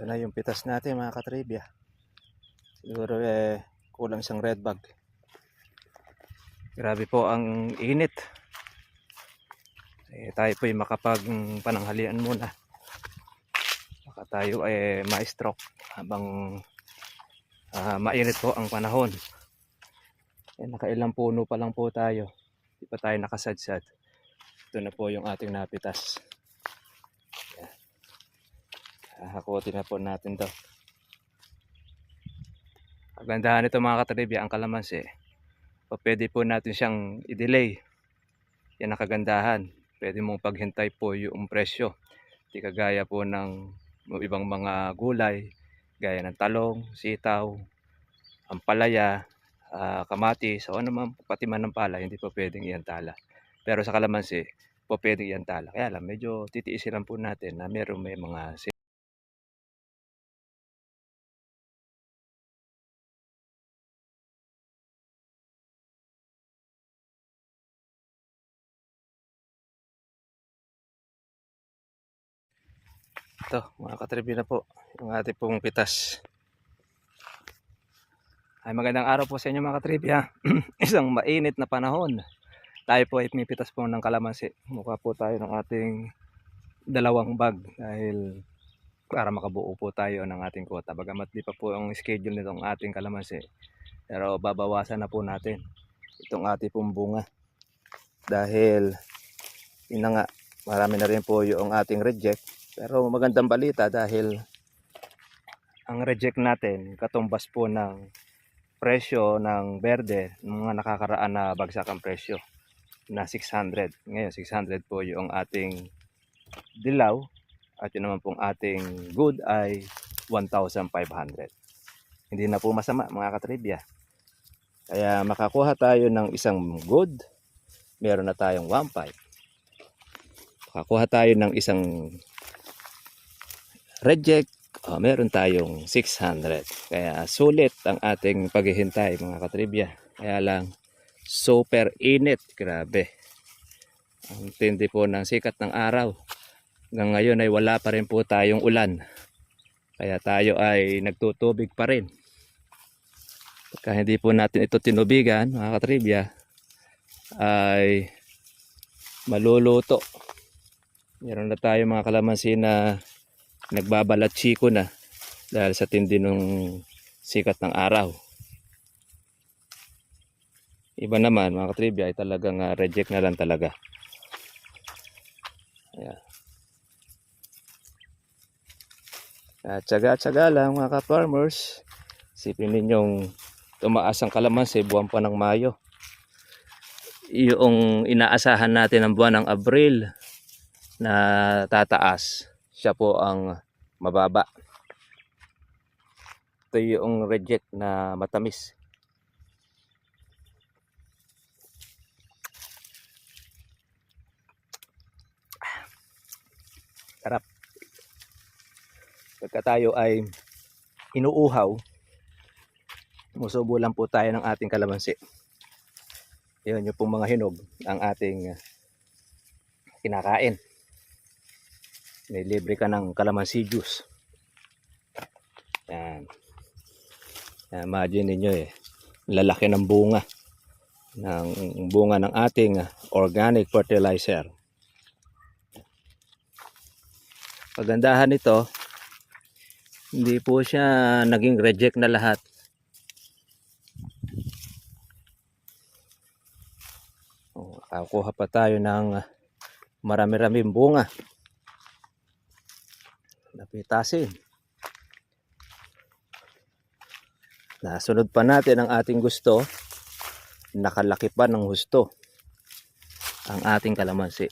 Ito na yung pitas natin mga katribya. Siguro eh kulang isang red bag. Grabe po ang init. Eh, tayo po yung makapag pananghalian muna. Baka tayo ay ma-stroke habang ah, mainit po ang panahon. Eh, nakailang puno pa lang po tayo. Hindi pa tayo nakasadsad. Ito na po yung ating napitas. Hahakutin na po natin to. Ang gandahan nito mga katribya, ang kalamansi. O pwede po natin siyang i-delay. Yan ang kagandahan. Pwede mong paghintay po yung presyo. Di kagaya po ng ibang mga gulay, gaya ng talong, sitaw, ampalaya, ah, kamatis, o ano man, pati man ng pala, hindi po pwedeng iantala. Pero sa kalamansi, po pwedeng iantala. Kaya lang, medyo titiisin lang po natin na meron may mga Ito, mga katribi na po. Yung ating pong pitas. Ay magandang araw po sa inyo mga katribi ha. Isang mainit na panahon. Tayo po ay pinipitas po ng kalamansi. Mukha po tayo ng ating dalawang bag dahil para makabuo po tayo ng ating kota. Bagamat di pa po ang schedule nitong ating kalamansi. Pero babawasan na po natin itong ating pong bunga. Dahil yun na nga, marami na rin po yung ating reject pero magandang balita dahil ang reject natin katumbas po ng presyo ng berde ng mga nakakaraan na bagsak ang presyo na 600. Ngayon 600 po yung ating dilaw at yun naman pong ating good ay 1,500. Hindi na po masama mga katribya. Kaya makakuha tayo ng isang good, meron na tayong 1,500. Makakuha tayo ng isang reject, oh, meron tayong 600. Kaya sulit ang ating paghihintay mga katribya. Kaya lang super init, grabe. Ang tindi po ng sikat ng araw. Hanggang ngayon ay wala pa rin po tayong ulan. Kaya tayo ay nagtutubig pa rin. Pagka hindi po natin ito tinubigan, mga katribya, ay maluluto. Meron na tayo mga kalamansi na nagbabalat chiko na dahil sa tindi ng sikat ng araw. Iba naman mga katribya ay talagang ah, reject na lang talaga. Ayan. At tsaga-tsaga lang mga ka-farmers. Sipin ninyong tumaas ang kalamansi buwan pa ng Mayo. Yung inaasahan natin ng buwan ng Abril na tataas siya po ang mababa. Ito yung reject na matamis. Sarap. Pagka tayo ay inuuhaw, musubo lang po tayo ng ating kalamansi. Yun yung pong mga hinog ang ating kinakain may libre ka ng calamansi juice. Yan. Imagine ninyo eh, lalaki ng bunga ng bunga ng ating organic fertilizer. Pagandahan nito, hindi po siya naging reject na lahat. O, Kakuha pa tayo ng marami-raming bunga napitasin. Nasunod pa natin ang ating gusto. Nakalaki pa ng husto ang ating kalamansi.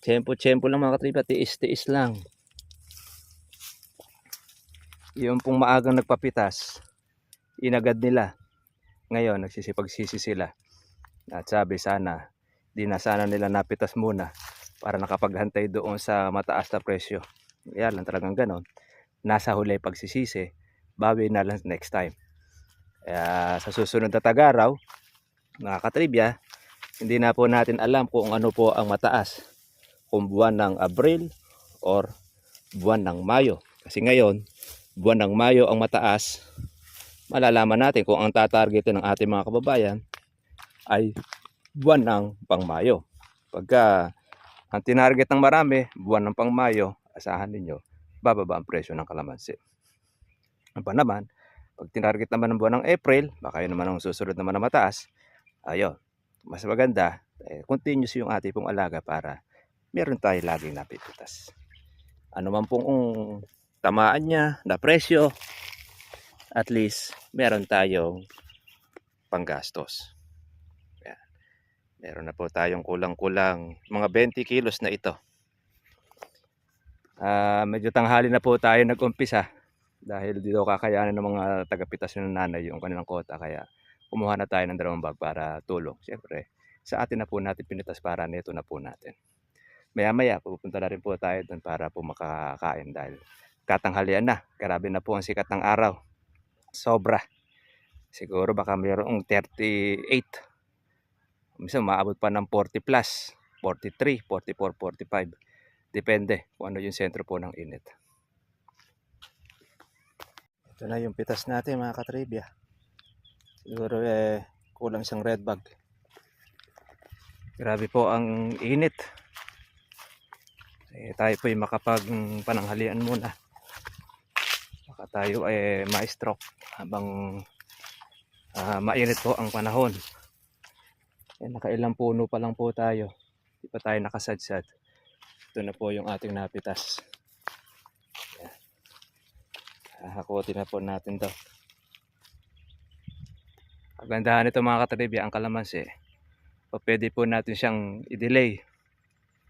Tsempo-tsempo lang mga katripa, tiis-tiis lang. Yung pong maagang nagpapitas, inagad nila. Ngayon, nagsisipag-sisi sila. At sabi sana, di na sana nila napitas muna para nakapaghantay doon sa mataas na presyo. Kaya lang talagang ganon. Nasa huli pagsisisi, bawi na lang next time. Kaya sa susunod na tagaraw, mga katribya, hindi na po natin alam kung ano po ang mataas. Kung buwan ng Abril or buwan ng Mayo. Kasi ngayon, buwan ng Mayo ang mataas, malalaman natin kung ang tatargetin ng ating mga kababayan ay buwan ng pangmayo. Pagka ang tinarget ng marami, buwan ng pangmayo, asahan ninyo, bababa ang presyo ng kalamansi. Ang pa naman, pag tinarget naman ng buwan ng April, baka yun naman ang susunod naman na mataas, ayun, mas maganda, eh, continuous yung ating pong alaga para meron tayo laging napipitas. Ano man pong tamaan niya na presyo, at least meron tayong panggastos. Yan. Meron na po tayong kulang-kulang mga 20 kilos na ito. Ah, medyo tanghali na po tayo nag-umpisa dahil dito kakayanin ng mga tagapitas ng nanay yung kanilang kota kaya kumuha na tayo ng dalawang bag para tulong. Siyempre, sa atin na po natin pinitas para nito na po natin. Maya-maya, pupunta na rin po tayo doon para po makakain dahil katanghalian na. Grabe na po ang sikat ng araw. Sobra. Siguro baka mayroong 38. Minsan maabot pa ng 40 plus. 43, 44, 45. Depende kung ano yung sentro po ng init. Ito na yung pitas natin mga katribya. Siguro eh kulang isang red bag. Grabe po ang init. Eh, tayo po ay makapag pananghalian muna. Baka tayo ay ma-stroke habang ah, mainit po ang panahon. Eh, nakailang puno pa lang po tayo. Di pa tayo nakasadsad. Ito na po yung ating napitas. Yan. Hahakutin na po natin to. Kagandahan nito mga katribya, ang kalamansi. O pwede po natin siyang i-delay.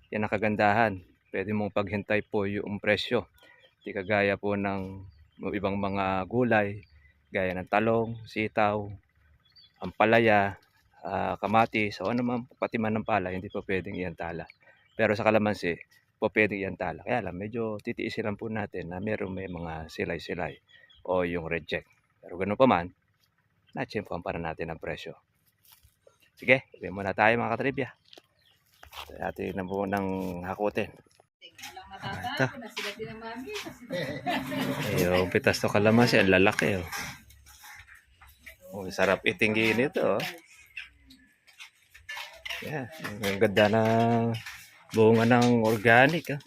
Yan ang kagandahan. Pwede mong paghintay po yung presyo. Di kagaya po ng ibang mga gulay, gaya ng talong, sitaw, ampalaya, ah, kamatis, o ano man, pati man ng pala, hindi po pwedeng iantala. Pero sa kalamansi, po pwedeng iantala. Kaya lang, medyo titiisin lang po natin na meron may mga silay-silay o yung reject. Pero ganun pa man, na-chimpuan para natin ang presyo. Sige, uwi muna tayo mga katribya. Atin na po ng hakutin. Ito. Yung pitas to kalamansi, ang lalaki oh. Oh, sarap itingin ito oh. Yeah, ang ganda na bunga ng organic ah.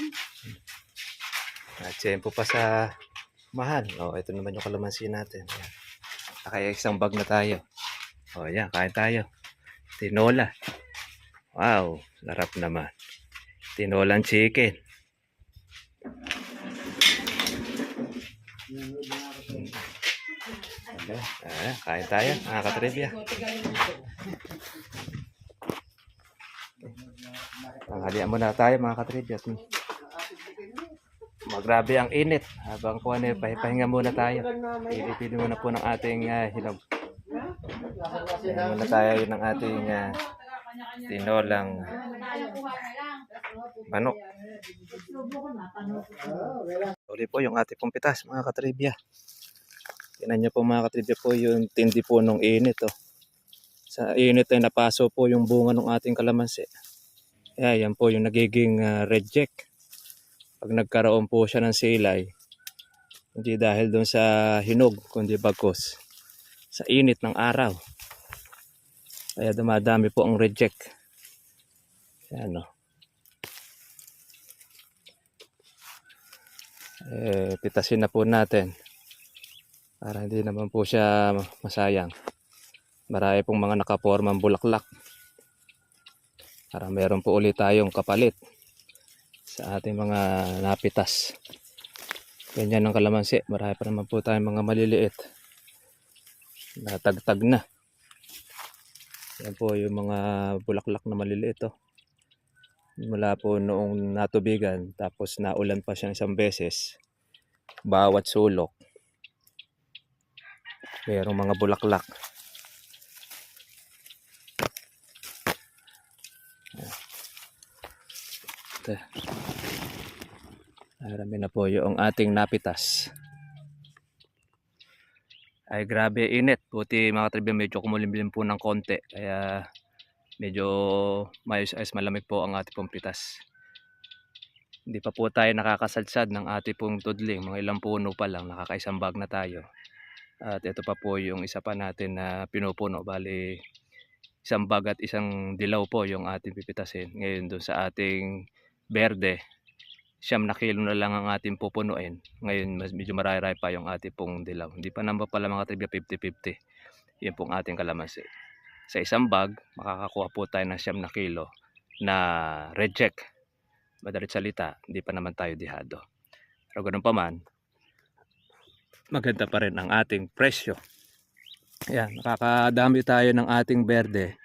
At tiyempo pa sa mahal. Oh, ito naman yung kalamansi natin. Yan. Kaya isang bag na tayo. Oh, yan, kain tayo. Tinola. Wow, larap naman. Tinolang chicken. Okay. Ah, kain tayo, mga katribya. Tanghalian muna tayo, mga katribya. Magrabe ang init. Habang kuha na, pahinga muna tayo. Pili-pili muna po ng ating ah, hinog. Pili muna tayo ng ating ah, tinolang manok. Uli po yung ating pong pitas, mga katribya. Tingnan niyo po mga katribya po yung tindi po ng init. Oh. Sa init ay napaso po yung bunga ng ating kalamansi. Kaya yan po yung nagiging ah, reject. Pag nagkaroon po siya ng silay, hindi dahil doon sa hinog, kundi bagkos sa init ng araw. Kaya dumadami po ang reject. Yan oh. Eh, pitasin na po natin para hindi naman po siya masayang. Marami pong mga nakapormang bulaklak. Para meron po ulit tayong kapalit sa ating mga napitas. Ganyan ang kalamansi. Marami pa naman po tayong mga maliliit. Natagtag na. Yan po yung mga bulaklak na maliliit. Oh. Mula po noong natubigan tapos naulan pa siya isang beses. Bawat sulok. Merong mga bulaklak. Ito. Marami na po yung ating napitas. Ay grabe init. Buti mga tribya medyo kumulimlim po ng konti. Kaya medyo mayos ayos malamig po ang ating pong pitas. Hindi pa po tayo nakakasadsad ng ating pong tudling. Mga ilang puno pa lang, nakakaisang bag na tayo. At ito pa po yung isa pa natin na pinupuno. Bali, isang bag at isang dilaw po yung ating pipitasin. Ngayon doon sa ating berde, siyam na kilo na lang ang ating pupunuin. Ngayon mas medyo marami pa yung ating pong dilaw. Hindi pa naman pala mga trivia 50-50. Yun pong ating kalamansi. Sa isang bag, makakakuha po tayo ng siyam na kilo na reject. Madalit salita, hindi pa naman tayo dihado. Pero ganun pa man, maganda pa rin ang ating presyo. Ayan, nakakadami tayo ng ating berde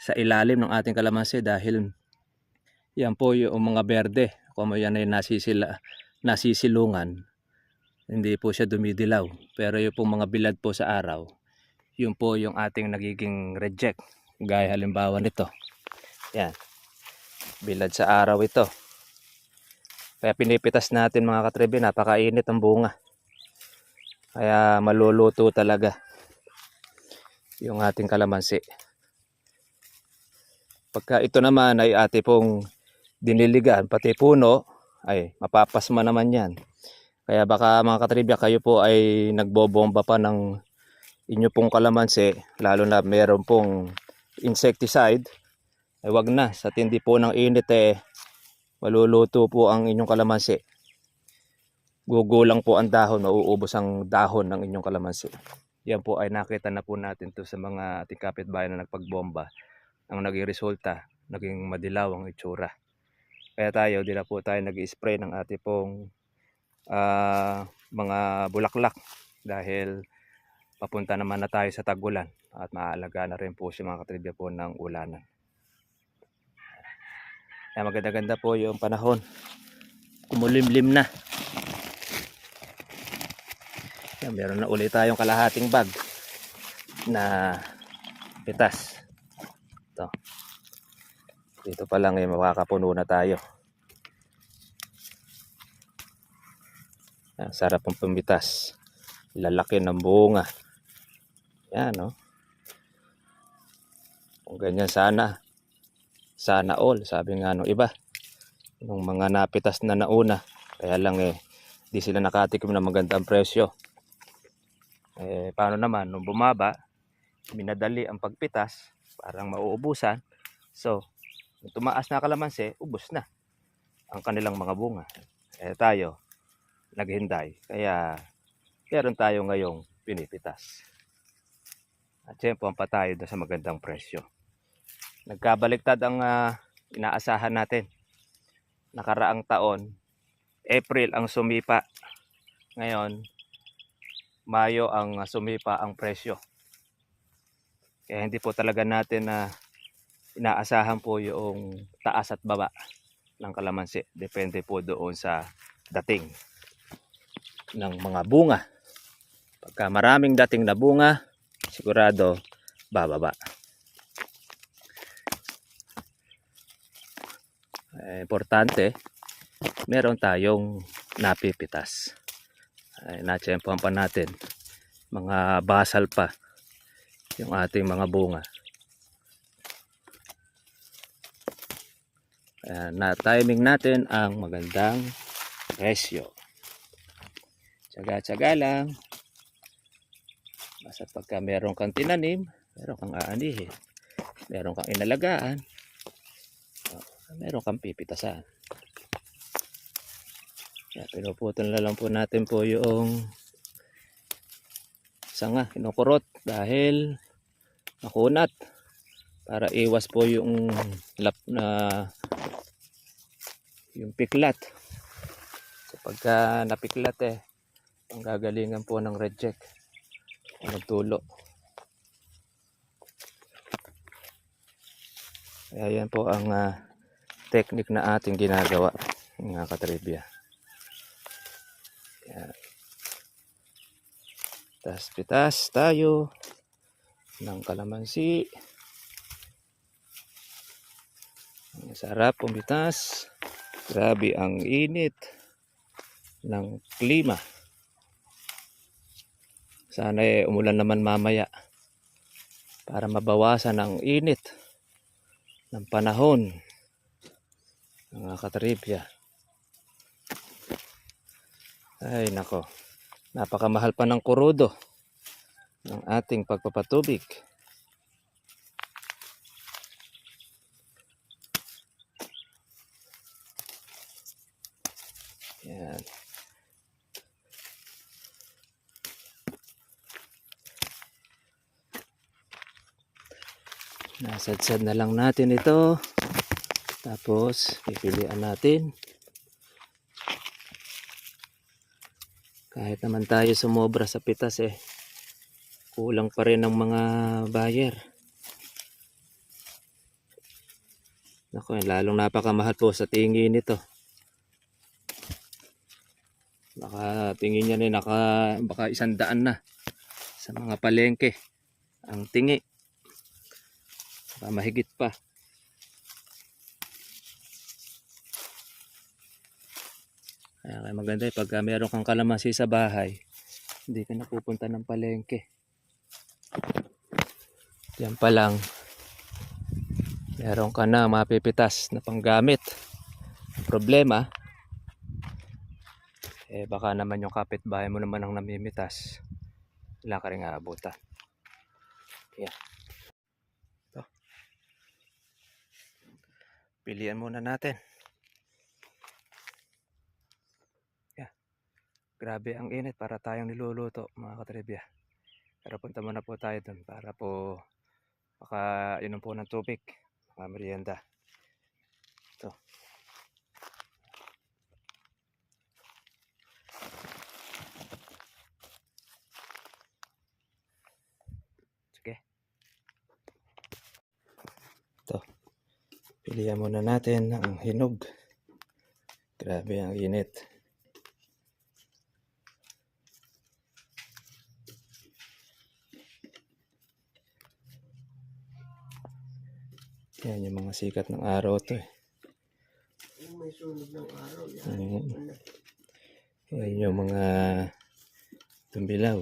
sa ilalim ng ating kalamansi dahil yan po yung mga berde. Kung yan ay nasisila, nasisilungan, hindi po siya dumidilaw. Pero yung pong mga bilad po sa araw, yun po yung ating nagiging reject. Gaya halimbawa nito. Yan. Bilad sa araw ito. Kaya pinipitas natin mga katribe, napakainit ang bunga. Kaya maluluto talaga yung ating kalamansi. Pagka ito naman ay ate pong diniligan, pati puno, ay mapapasma naman yan. Kaya baka mga katribya, kayo po ay nagbobomba pa ng inyo pong kalamansi, lalo na meron pong insecticide, ay wag na. Sa tindi po ng init eh, maluluto po ang inyong kalamansi. Gugulang po ang dahon, mauubos ang dahon ng inyong kalamansi. Yan po ay nakita na po natin to sa mga ating kapitbahay na nagpagbomba. Ang naging resulta, naging madilaw ang itsura. Kaya tayo, di na po tayo nag-spray ng ating pong ah, mga bulaklak dahil papunta naman na tayo sa tagulan at maaalaga na rin po si mga katribya po ng ulanan. Kaya maganda-ganda po yung panahon. Kumulimlim na. Yan, meron na ulit tayong kalahating bag na pitas. Ito. Dito pa lang eh, makakapuno na tayo. Yan, sarap ang pamitas. Lalaki ng bunga. Yan, no? Kung ganyan sana. Sana all, sabi nga nung iba. Nung mga napitas na nauna. Kaya lang eh, di sila nakatikim ng magandang presyo. Eh, paano naman, nung bumaba, minadali ang pagpitas, parang mauubusan. So, tumaas na kalamansi, ubos na ang kanilang mga bunga. Eh tayo, naghinday. Kaya, meron tayo ngayong pinipitas. At syempre, pa tayo sa magandang presyo. Nagkabaliktad ang ah, inaasahan natin. Nakaraang taon, April ang sumipa. Ngayon, Mayo ang ah, sumipa ang presyo. Kaya hindi po talaga natin na inaasahan po yung taas at baba ng kalamansi. Depende po doon sa dating ng mga bunga. Pagka maraming dating na bunga, sigurado bababa. Eh, importante, meron tayong napipitas. Ay, natsyempohan pa natin. Mga basal pa yung ating mga bunga. Kaya na-timing natin ang magandang presyo. Tsaga-tsaga lang. Basta pagka meron kang tinanim, meron kang aanihin. Meron kang inalagaan. oh, Meron kang pipitasan. Kaya pinuputol na lang po natin po yung sanga, kinukurot dahil makunat para iwas po yung lap na yung piklat. So pagka napiklat eh, ang gagalingan po ng reject magtulo. Kaya yan po ang ah, technique na ating ginagawa mga katribya. Yan. Tas pitas tayo ng kalamansi. Sarap pumitas. Grabe ang init ng klima. Sana eh, umulan naman mamaya para mabawasan ang init ng panahon mga katribya. Ay, nako. Napakamahal pa ng kurudo ng ating pagpapatubig. Nasadsad na lang natin ito. Tapos, pipilian natin. Kahit naman tayo sumobra sa pitas eh. Kulang pa rin ang mga buyer. Naku, eh, lalong napakamahal po sa tingin nito. Baka tingin niya na naka, baka isang daan na sa mga palengke. Ang tingi. Baka mahigit pa. Kaya maganda eh, pagka meron kang kalamansi sa bahay, hindi ka napupunta ng palengke. Yan pa lang, meron ka na mapipitas na panggamit. Problema, eh baka naman yung kapitbahay mo naman ang namimitas. Wala ka rin aabutan. Ito. Pilian muna natin. Grabe ang init para tayong niluluto mga katribya. Pero punta muna po tayo dun para po maka inom po ng tubig. Mga merienda. Ito. Sige. Ito. Pilihan muna natin ang hinog. Grabe ang init. Yan yung mga sikat ng araw to eh. May sunog ng araw, yan. Yan yung mga tumbilaw.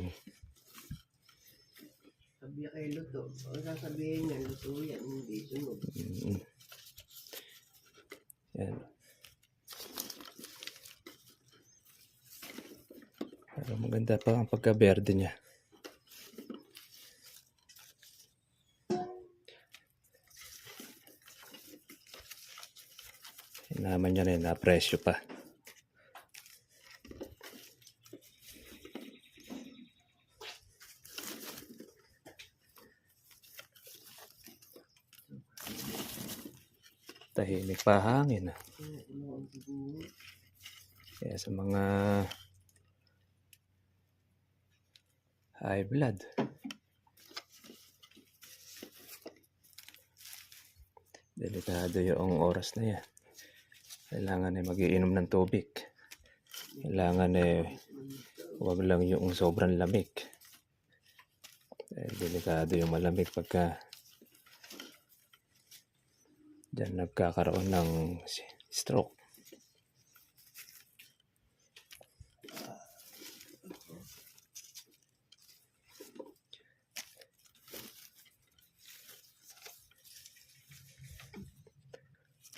Sabi kay Luto. O sasabihin niya, Luto yan, hindi sunog. Mm. Yan. Pero maganda pa ang pagka-verde niya. Yan naman niya na yun, na-presyo pa. Tahimik pa hangin. ah. Kaya sa mga high blood. Delikado yung oras na yan. Kailangan ay magiinom ng tubig. Kailangan ay huwag lang yung sobrang lamig. Delikado yung malamig pagka dyan nagkakaroon ng stroke.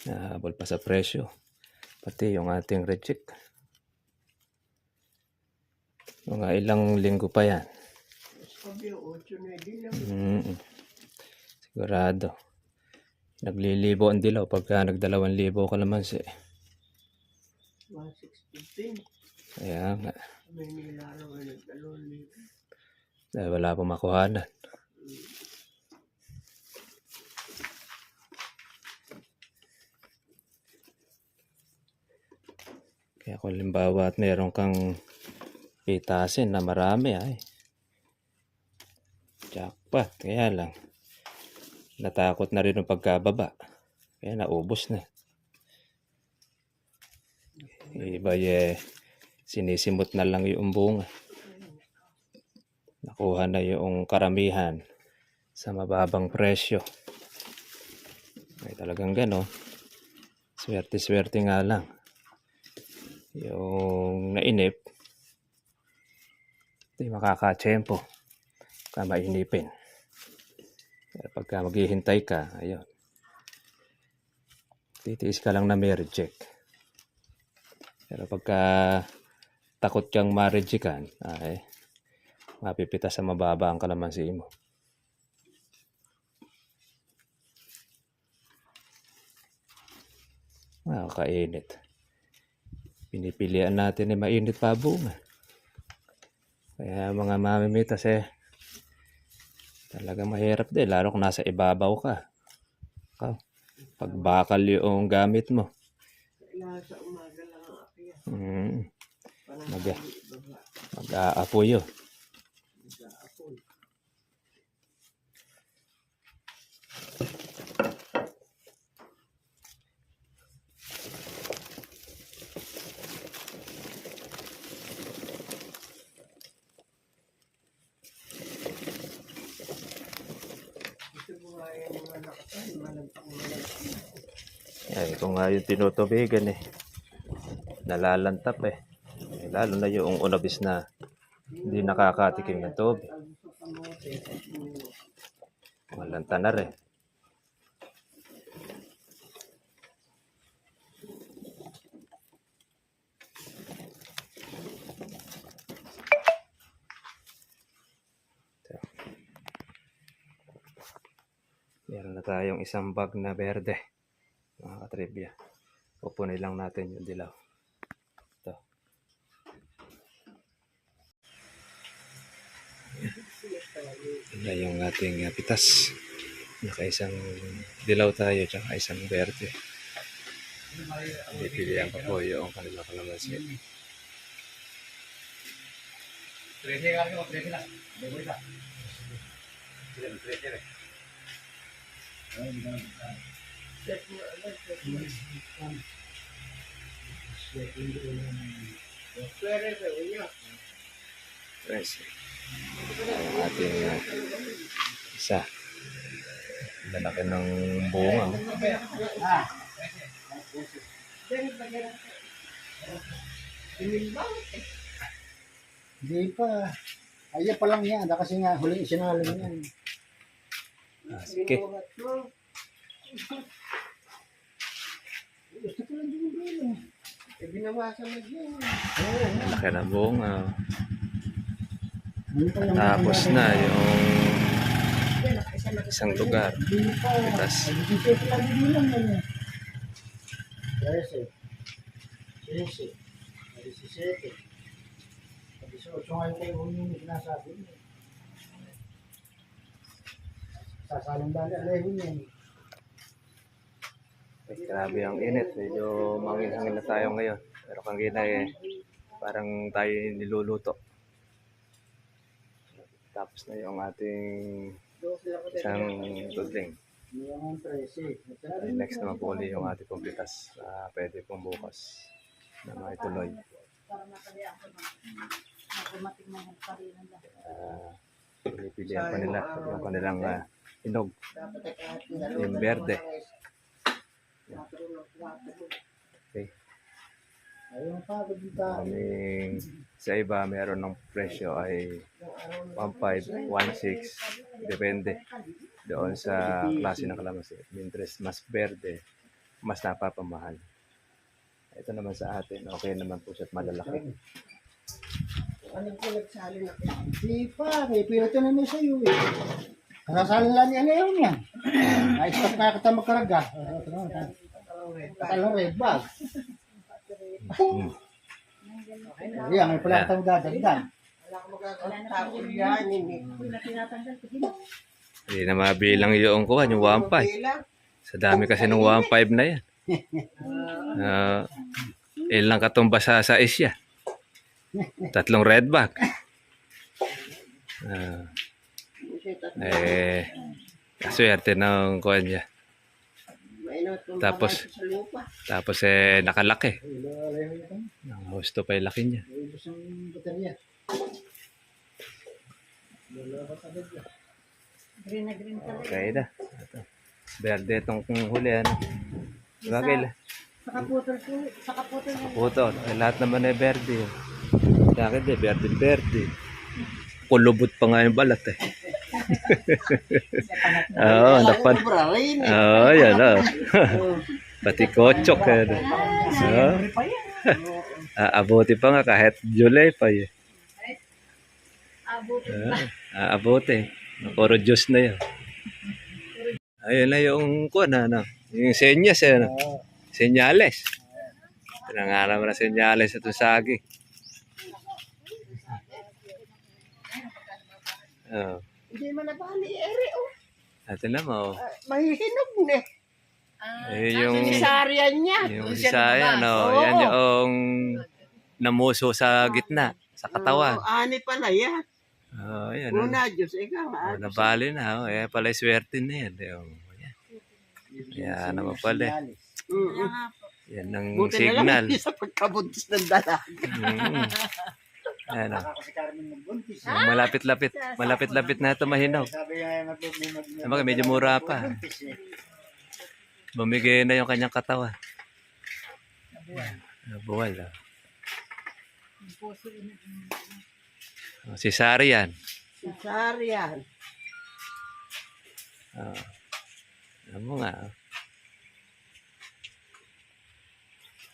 Nahabol pa sa presyo. Pati yung ating reject. Mga ilang linggo pa yan. Sabi yung 8 na din lang. Mm Sigurado. Naglilibo ang dilaw pagka nagdalawang libo ka naman siya. 1615. Kaya nga, May ay nagdalon libo. dahil wala pong makuhanan. Kaya kung limbawa at meron kang pitasin na marami ay jackpot. Kaya lang, natakot na rin yung pagkababa. Kaya naubos na. Iba eh, sinisimot na lang yung bunga. Nakuha na yung karamihan sa mababang presyo. Ay talagang gano. Swerte-swerte nga lang. Yung nainip, hindi makakatsempo. Ka mainipin. Pero pagka maghihintay ka, ayun. Titiis ka lang na may reject. Pero pagka takot kang marijikan, ay mapipita sa mababa ang kalamansi mo. Nakakainit. Pinipilian natin ay mainit pa bunga. Kaya mga mamimitas eh, talaga mahirap din, lalo kung nasa ibabaw ka. Ka, pag bakal yung gamit mo. Kailangan sa umaga lang ang akyat. Mm, Mag- mag-aapoy yun. Mag-aapoy. Ito buhayan ng mga nakatan, malagpang malagpang. Ay, ito nga yung tinutubigan eh. Nalalantap eh. eh. Lalo na yung unabis na hindi nakakatikim ng tubig. Ang gusto kamote, at yung Malanta na rin. Ito. Meron na tayong isang bag na berde. Mga katribya. Pupunin lang natin yung dilaw. Ito. Yan yung ating uh, pitas. Nakaisang dilaw tayo tsaka isang berde. Pipilihan pa po yung kanila kalamansi. Pwede ba yun? Yes. Ang ating uh, isa. Lalaki ng bunga. oh. Hindi pa. Ayan pa lang yan. Ah, Kasi nga, huling isinalo yan. Ah, sige. Gusto ko lang din yung binawasan mo dyan. Laki ng bunga. oh. Hindi pa lang. Tapos na yung isang lugar. Eh. Trece. Sisi. Disiete. Disiotso ngayon kayo yung sinasabi niyo. Sasalang dali, alehon yan. Ay, grabe ang init. Medyo mangin-hangin na tayo ngayon. Pero kanina eh, parang tayo niluluto. Tapos na yung ating isang tudling. Next naman po ulit yung ating pumpitas. Ah, pwede pong bukas na maituloy. Ah, pinipilihan pa nila yung kanilang ah, inog. Yung berde. Okay. Ayun pa, dito. Kaming sa iba meron ng presyo ay 1.5, 1.6 depende doon sa klase ng kalamansi. Mintres mas berde, mas napapamahal. Ito naman sa atin, okay naman po siya at malalaki. Anong pinagsali na kayo? Di pa, may pirito na sa'yo eh. Kasasalin lang yan ngayon yan. Na-stop kaya kita magkaraga. Tatalong red bag. Yan, may pala kitang dadagdan. Hindi. Na mabilang yung kuha, yung 1.5. Bilang. Sa dami kasi ng 1.5 na yan. Uh, ilang katumba sa sa isya. Tatlong red bag. Ah, eh, kaswerte ng kuha niya. Tapos- Sa. Tapos eh, nakalaki. Ang gusto pa yung laki niya. Green na green talaga. Okay na. Ito. Berde itong huli. Ano. Bagay lang. Saka putol po. Saka putol na. Puto. Eh, lahat naman ay berde. Sa akin din, berde berde. Kulubot pa nga yung balat eh. Oo, napan. Sobra rin. Oo, yan oh. Pati kochok. Eh. Pa yan. Aabuti pa nga kahit July pa eh. Abot. Ah, aabuti. Puro Diyos na yun. Ayun na yung kuha na, ano, yung senyas, eh, ano, Oo. senyales. Tinangalan mo na senyales itong sagi. Oh. Hindi man nabali, ere, oh. Ate na mo. Ah, Mahihinog na. Eh, yung, Sinisaryan niya. yung Bisaya, no, yan yung namuso sa gitna, sa katawan. Oo, ani pala yan. Oh, yan. Una, Diyos, ikaw. Oh, ah. nabali na. Oh, eh, pala swerte na yan. Oh, yan. Yan naman pala. Mm-mm. Yan ang Buti na lang signal. hindi sa pagkabuntis ng dalaga. Mm. Yan, oh. Si. Yung Malapit-lapit. Malapit-lapit na ito mahinog. Sabi medyo mura pa. Eh. Bumigay na yung kanyang katawan. Nabuwal. Oh. Oh, si Sari yan. Sisaryan. Oh. Alam mo nga. oh.